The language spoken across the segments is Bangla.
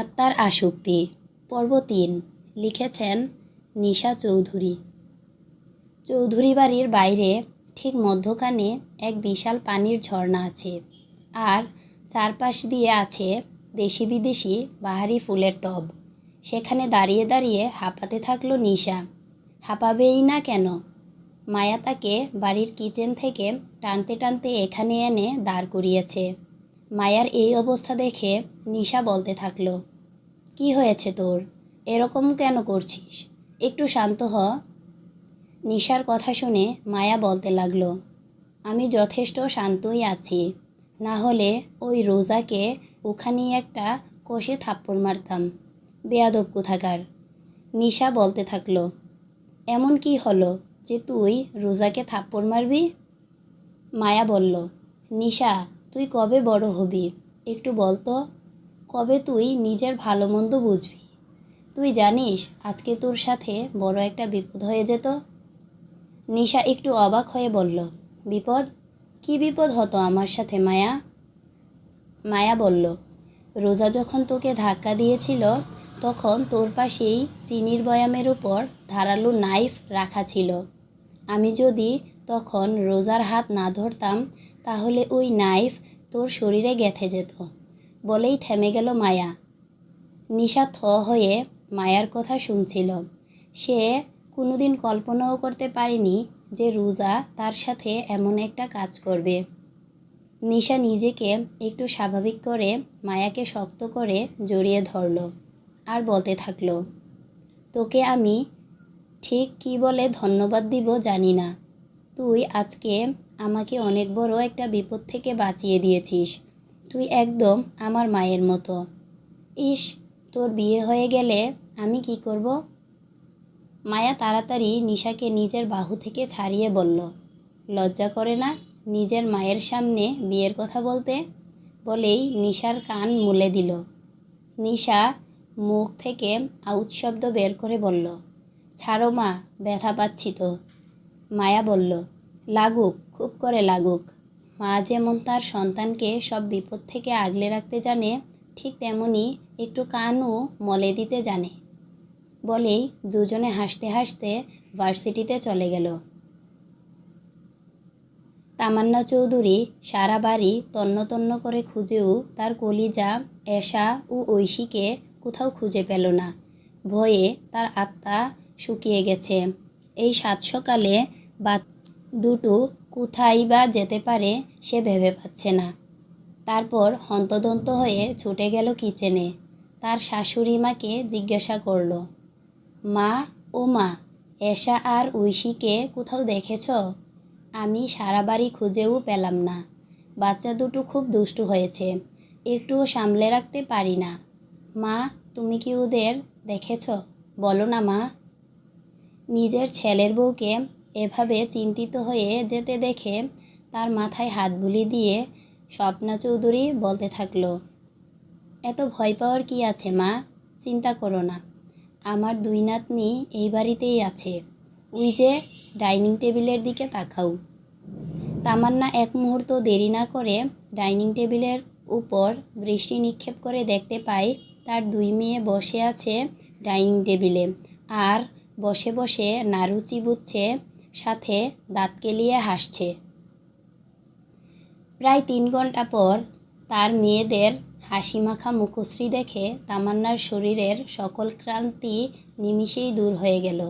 আত্মার আসক্তি। পর্ব তিন, লিখেছেন নিশা চৌধুরী। চৌধুরী বাড়ির বাইরে ঠিক মধ্যখানে এক বিশাল পানির ঝর্ণা আছে। আর চারপাশ দিয়ে আছে দেশি বিদেশি বাহারি ফুলের টব। সেখানে দাঁড়িয়ে দাঁড়িয়ে হাঁপাতে থাকল নিশা। হাঁপাবেই না কেন? মায়া তাকে বাড়ির কিচেন থেকে টানতে টানতে এখানে এনে দাঁড় করিয়েছে। মায়ার এই অবস্থা দেখে নিশা বলতে থাকল, কি হয়েছে তোর? এরকম কেন করছিস? একটু শান্ত হ। নিশার কথা শুনে মায়া বলতে লাগল, আমি যথেষ্ট শান্তই আছি। না হলে ওই রোজাকে ওখানেই একটা কষে থাপ্পড় মারতাম। বেয়াদব কোথাকার? নিশা বলতে থাকল, এমন কি হলো যে তুই রোজাকে থাপ্পড় মারবি? মায়া বলল, নিশা তুই কবে বড় হবি? একটু বলতো কবে তুই নিজের ভালো মন্দ বুঝবি? তুই জানিস, আজকে তোর সাথে বড় একটা বিপদ হয়ে যেত? নিশা একটু অবাক হয়ে বলল, বিপদ? কি বিপদ হতো আমার সাথে, মায়া? মায়া বলল, রোজা যখন তোকে ধাক্কা দিয়েছিল, তখন তোর পাশেই চিনির বয়ামের উপর ধারালো নাইফ রাখা ছিল। আমি যদি তখন রোজার হাত না ধরতাম, তাহলে ওই নাইফ তোর শরীরে গেথে যেত। বলেই থেমে গেল মায়া। নিশা থ হয়ে মায়ার কথা শুনছিল। সে কোনোদিন কল্পনাও করতে পারেনি যে রোজা তার সাথে এমন একটা কাজ করবে। নিশা নিজেকে একটু স্বাভাবিক করে মায়াকে শক্ত করে জড়িয়ে ধরল আর বলতে থাকল, তোকে আমি ঠিক কি বলে ধন্যবাদ দিব জানি না। তুই আজকে আমাকে অনেক বড় একটা বিপদ থেকে বাঁচিয়ে দিয়েছিস। তুই একদম আমার মায়ের মতো। ইস, তোর বিয়ে হয়ে গেলে আমি কি করব? মায়া তাড়াতাড়ি নিশাকে নিজের বাহু থেকে ছাড়িয়ে বলল, লজ্জা করে না নিজের মায়ের সামনে বিয়ের কথা বলতে? বলেই নিশার কান মুলে দিল। নিশা মুখ থেকে আউট শব্দ বের করে বলল, ছাড়ো মা, ব্যথা পাচ্ছি তো। মায়া বলল লাগুক, খুব করে লাগুক। মা যেমন তার সন্তানকে সব বিপদ থেকে আগলে রাখতে জানে, ঠিক তেমনি একটু কানও মলে দিতে জানে। বলেই দুজনে হাসতে হাসতে ভার্সিটিতে চলে গেল। তামান্না চৌধুরী সারা বাড়ি তন্ন তন্ন করে খুঁজেও তার কলিজা, এশা ও ঐশীকে কোথাও খুঁজে পেল না। ভয়ে তার আত্মা শুকিয়ে গেছে। এই সাত সকালে বা দুটো কোথায় বা যেতে পারে সে ভেবে পাচ্ছে না। তারপর হন্তদন্ত হয়ে ছুটে গেল কিচেনে। তার শাশুড়ি মাকে জিজ্ঞাসা করল, মা ও মা, এশা আর ঐশীকে কোথাও দেখেছ? আমি সারা বাড়ি খুঁজেও পেলাম না। বাচ্চা দুটো খুব দুষ্টু হয়েছে, একটুও সামলে রাখতে পারি না। মা, তুমি কি ওদের দেখেছ? বলো না মা। নিজের ছেলের বউকে এভাবে চিন্তিত হয়ে যেতে দেখে তার মাথায় হাত বুলি দিয়ে স্বপ্না চৌধুরী বলতে থাকল, এত ভয় পাওয়ার কি আছে মা? চিন্তা করো না। আমার দুই নাতনি এই বাড়িতেই আছে। ওই যে ডাইনিং টেবিলের দিকে তাকাও। তামান্না এক মুহূর্ত দেরি না করে ডাইনিং টেবিলের উপর দৃষ্টি নিক্ষেপ করে দেখতে পায়, তার দুই মেয়ে বসে আছে ডাইনিং টেবিলে। আর বসে বসে নাড়ু চিবুচ্ছে সাথে দাঁত কেলিয়ে হাসছে। প্রায় তিন ঘণ্টা পর তার মেয়েদের হাসিমাখা মুখশ্রী দেখে তামান্নার শরীরের সকল ক্রান্তি নিমিষেই দূর হয়ে গেল।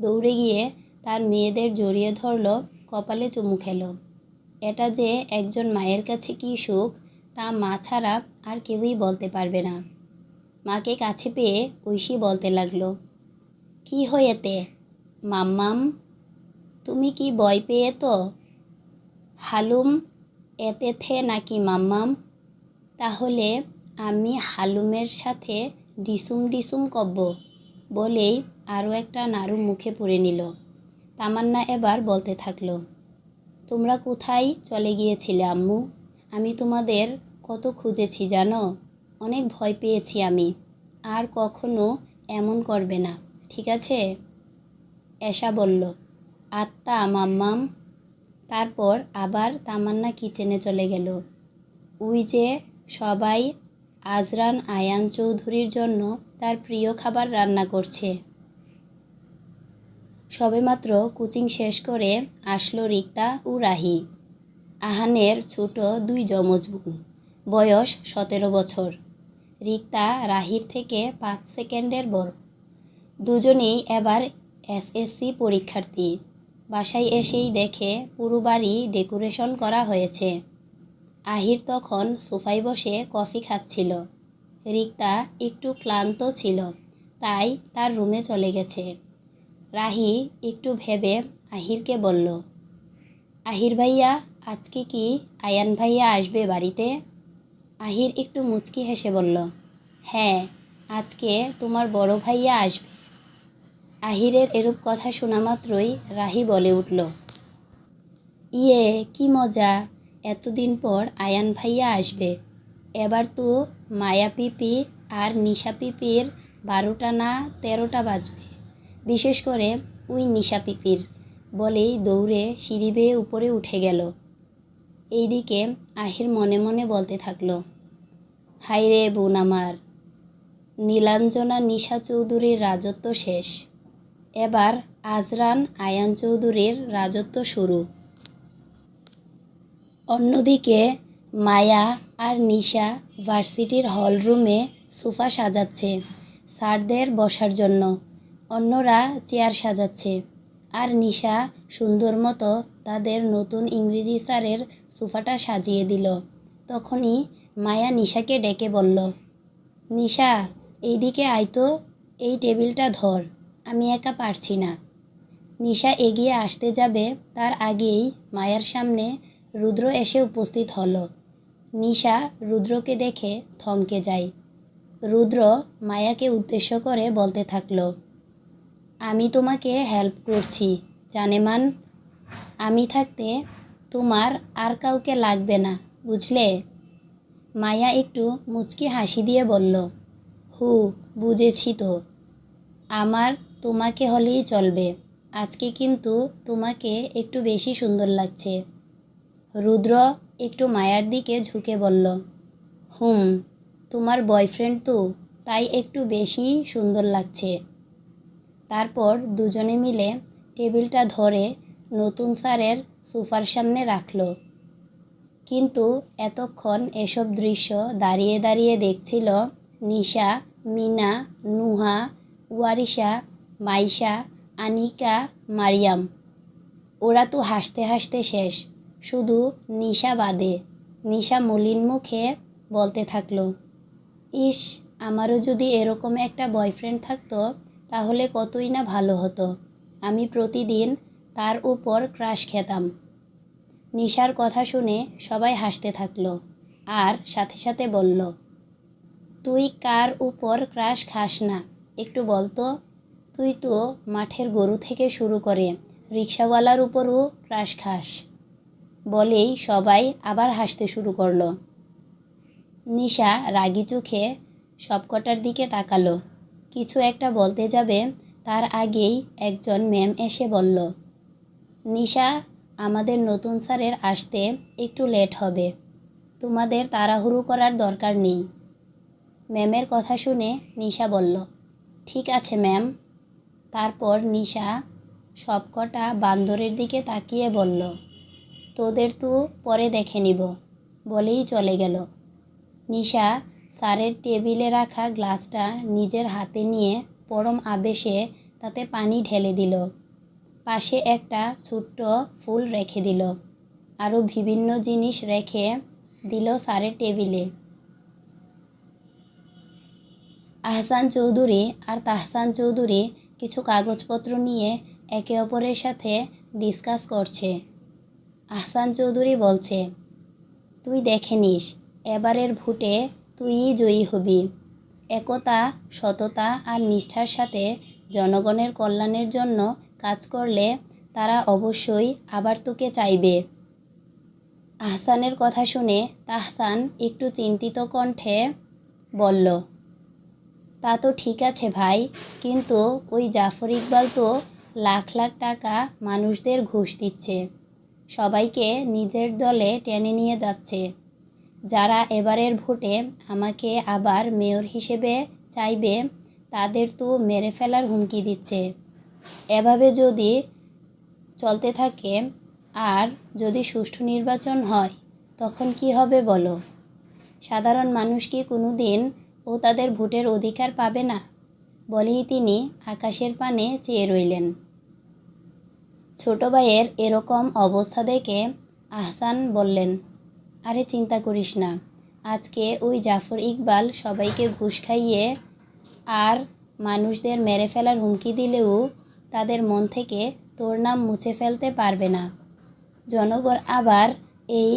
দৌড়ে গিয়ে তার মেয়েদের জড়িয়ে ধরল, কপালে চুমু খেল। এটা যে একজন মায়ের কাছে কী সুখ, তা মা ছাড়া আর কেউই বলতে পারবে না। মাকে কাছে পেয়ে ঐশী বলতে লাগল, কি হয়েতে? মাম্মাম তুমি কি বয় পেয়ে তো? হালুম এতে থে নাকি মাম্মাম? তাহলে আমি হালুমের সাথে ডিসুম ডিসুম কব্ব বলেই আরও একটা নাড়ু মুখে পুরে নিল। তামান্না এবার বলতে থাকল, তোমরা কোথায় চলে গিয়েছিলে আম্মু? আমি তোমাদের কত খুঁজেছি জানো? অনেক ভয় পেয়েছি আমি। আর কখনো এমন করবে না, ঠিক আছে? এশা বলল আত্মা, মাম্মাম। তারপর আবার তামান্না কিচেনে চলে গেল। উই যে সবাই আজরান আয়ান চৌধুরীর জন্য তার প্রিয় খাবার রান্না করছে। সবেমাত্র কোচিং শেষ করে আসলো রিক্তা ও রাহি। আহানের ছোট দুই যমজ বোন। বয়স সতেরো বছর। রিক্তা রাহির থেকে পাঁচ সেকেন্ডের বড়। দুজনেই এবার এসএসসি পরীক্ষার্থী। বাসায় এসেই দেখে পুরো বাড়ি ডেকোরেশন করা হয়েছে। আহির তখন সোফায় বসে কফি খাচ্ছিল। রিক্তা একটু ক্লান্ত ছিল, তাই তার রুমে চলে গেছে। রাহি একটু ভেবে আহিরকে বলল, আহির ভাইয়া, আজকে কি আয়ান ভাইয়া আসবে বাড়িতে? আহির একটু মুচকি হেসে বলল হ্যাঁ আজকে তোমার বড় ভাইয়া আসবে। আহিরের এরূপ কথা শোনা মাত্রই রাহি বলে উঠল ইয়ে কি মজা, এতদিন পর আয়ান ভাইয়া আসবে। এবার তো মায়া পিপি আর নিশা পিপির বারোটা না তেরোটা বাজবে। বিশেষ করে ওই নিশা পিপির। বলেই দৌড়ে সিঁড়ি বেয়ে উপরে উঠে গেল। এইদিকে আহির মনে মনে বলতে থাকল হাই রে বোন আমার, নীলাঞ্জনা নিশা চৌধুরীর রাজত্ব শেষ। এবার আজরান আয়ান চৌধুরীর রাজত্ব শুরু। অন্যদিকে মায়া আর নিশা ভার্সিটির হলরুমে সোফা সাজাচ্ছে, স্যারদের বসার জন্য। অন্যরা চেয়ার সাজাচ্ছে, আর নিশা সুন্দর মতো তাদের নতুন ইংরেজি স্যারের সোফাটা সাজিয়ে দিল। তখনই মায়া নিশাকে ডেকে বলল, নিশা, এইদিকে আয় তো, এই টেবিলটা ধর। আমি একা পারছি না। নিশা এগিয়ে আসতে যাবে, তার আগেই মায়ার সামনে রুদ্র এসে উপস্থিত হলো। নিশা রুদ্রকে দেখে থমকে যায়। রুদ্র মায়াকে উদ্দেশ্য করে বলতে থাকল, আমি তোমাকে হেল্প করছি, জানেমান। আমি থাকতে তোমার আর কাউকে লাগবে না, বুঝলে? মায়া একটু মুচকি হাসি দিয়ে বলল, হু, বুঝেছি তো। আমার তোমাকে হলেই চলবে। আজকে কিন্তু তোমাকে একটু বেশি সুন্দর লাগছে। রুদ্র একটু মায়ার দিকে ঝুঁকে বলল, হুম, তোমার বয়ফ্রেন্ড তো, তাই একটু বেশি সুন্দর লাগছে। তারপর দুজনে মিলে টেবিলটা ধরে নতুন স্যারের সোফার সামনে রাখল। কিন্তু এতক্ষণ এসব দৃশ্য দাঁড়িয়ে দাঁড়িয়ে দেখছিল নিশা, মিনা, নুহা, ওয়ারিশা মাইশা, আনিকা, মারিয়াম। ওরা তো হাসতে হাসতে শেষ। শুধু নিশা বাদে। নিশা মলিন মুখে বলতে থাকল, ইস, আমারও যদি এরকম একটা বয়ফ্রেন্ড থাকতো, তাহলে কতই না ভালো হতো। আমি প্রতিদিন তার উপর ক্রাশ খেতাম। নিশার কথা শুনে সবাই হাসতে থাকল আর সাথে সাথে বলল, তুই কার উপর ক্রাশ খাস না? একটু বলতো। তুই তো মাঠের গরু থেকে শুরু করে রিক্সাওয়ালার উপরও ক্রাশ খাস। বলেই সবাই আবার হাসতে শুরু করল। নিশা রাগি চোখে সবকটার দিকে তাকালো। কিছু একটা বলতে যাবে, তার আগেই একজন ম্যাম এসে বলল, নিশা, আমাদের নতুন স্যারের আসতে একটু লেট হবে। তোমাদের তাড়াহুড়ো করার দরকার নেই। ম্যামের কথা শুনে নিশা বলল, ঠিক আছে ম্যাম। তারপর নিশা সবকটা বান্দরের দিকে তাকিয়ে বলল, তোদের তো পরে দেখে নিব। বলেই চলে গেল। নিশা স্যারের টেবিলে রাখা গ্লাসটা নিজের হাতে নিয়ে পরম আবেশে তাতে পানি ঢেলে দিল। পাশে একটা ছোট্ট ফুল রেখে দিল। আরও বিভিন্ন জিনিস রেখে দিল স্যারের টেবিলে। আহসান চৌধুরী আর তাহসান চৌধুরী কিছু কাগজপত্র নিয়ে একে অপরের সাথে ডিসকাস করছে। আহসান চৌধুরী বলছে, তুই দেখে নিস, এবারের ভোটে তুই জয়ী হবি। একতা, সততা আর নিষ্ঠার সাথে জনগণের কল্যাণের জন্য কাজ করলে তারা অবশ্যই আবার তোকে চাইবে। আহসানের কথা শুনে তাহসান একটু চিন্তিত কণ্ঠে বলল তা তো ঠিক আছে ভাই, কিন্তু ওই জাফর ইকবাল তো লাখ লাখ টাকা মানুষদের ঘুষ দিচ্ছে। সবাইকে নিজের দলে টেনে নিয়ে যাচ্ছে। যারা এবারের ভোটে আমাকে আবার মেয়র হিসেবে চাইবে, তাদের তো মেরে ফেলার হুমকি দিচ্ছে। এভাবে যদি চলতে থাকে আর যদি সুষ্ঠু নির্বাচন হয়, তখন কি হবে বলো? সাধারণ মানুষ কি কোনো দিন ও তাদের ভোটের অধিকার পাবে না, বলেই তিনি আকাশের পানে চেয়ে রইলেন। ছোট ভাইয়ের এরকম অবস্থা দেখে আহসান বললেন, আরে চিন্তা করিস না, আজকে ওই জাফর ইকবাল সবাইকে ঘুষ খাইয়ে আর মানুষদের মেরে ফেলার হুমকি দিলেও তাদের মন থেকে তোর নাম মুছে ফেলতে পারবে না। জনগণ আবার এই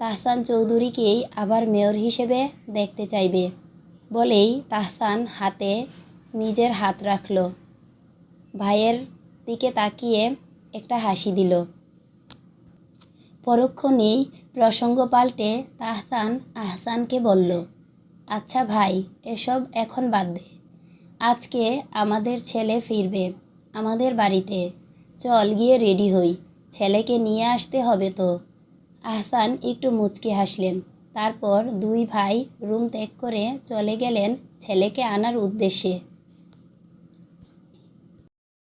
তাহসান চৌধুরীকেই আবার মেয়র হিসেবে দেখতে চাইবে। বলেই তাহসান হাতে নিজের হাত রাখল। ভাইয়ের দিকে তাকিয়ে একটা হাসি দিল। পরক্ষণেই প্রসঙ্গ পাল্টে তাহসান আহসানকে বলল আচ্ছা ভাই, এসব এখন বাদ দে। আজকে আমাদের ছেলে ফিরবে, আমাদের বাড়িতে। চল গিয়ে রেডি হই, ছেলেকে নিয়ে আসতে হবে তো। আহসান একটু মুচকি হাসলেন। তারপর দুই ভাই রুম ত্যাগ করে চলে গেলেন ছেলেকে আনার উদ্দেশ্যে।